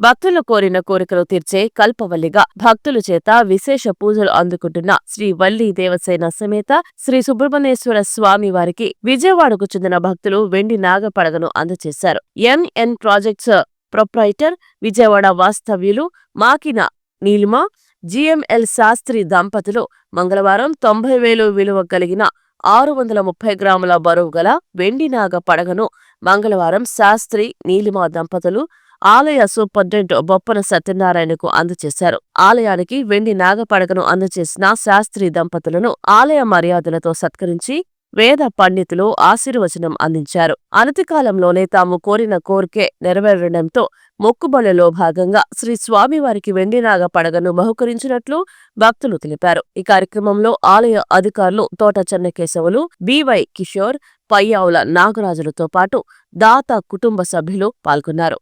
భక్తులు కోరిన కోరికలు తీర్చే కల్పవల్లిగా భక్తుల చేత విశేష పూజలు అందుకుంటున్న శ్రీ వల్లి దేవసేన సమేత శ్రీ సుబ్రహ్మణ్యేశ్వర స్వామి వారికి విజయవాడకు చెందిన భక్తులు వెండి నాగపడగను అందజేశారు ఎన్ఎన్ ప్రాజెక్ట్స్ ప్రొప్రైటర్ విజయవాడ వాస్తవ్యులు మాకిన నీలిమ జిఎంఎల్ శాస్త్రి దంపతులు మంగళవారం తొంభై వేలు విలువ కలిగిన ఆరు వందల ముప్పై గ్రాముల బరువు గల వెండి నాగ పడగను మంగళవారం శాస్త్రి నీలిమా దంపతులు ఆలయ సూపరింటెండెంట్ బొప్పన సత్యనారాయణకు అందజేశారు. ఆలయానికి వెండి నాగపడగను అందజేసిన శాస్త్రి దంపతులను ఆలయ మర్యాదలతో సత్కరించి వేద పండితులు ఆశీర్వచనం అందించారు. అనతికాలంలోనే తాము కోరిన కోరికే నెరవేరడంతో మొక్కుబళ్ళలో భాగంగా శ్రీ స్వామివారికి వెండినాగ పడగను బహుకరించినట్లు భక్తులు తెలిపారు. ఈ కార్యక్రమంలో ఆలయ అధికారులు తోట చెన్నకేశవులు బివై కిషోర్ పయ్యావుల నాగరాజులతో పాటు దాత కుటుంబ సభ్యులు పాల్గొన్నారు.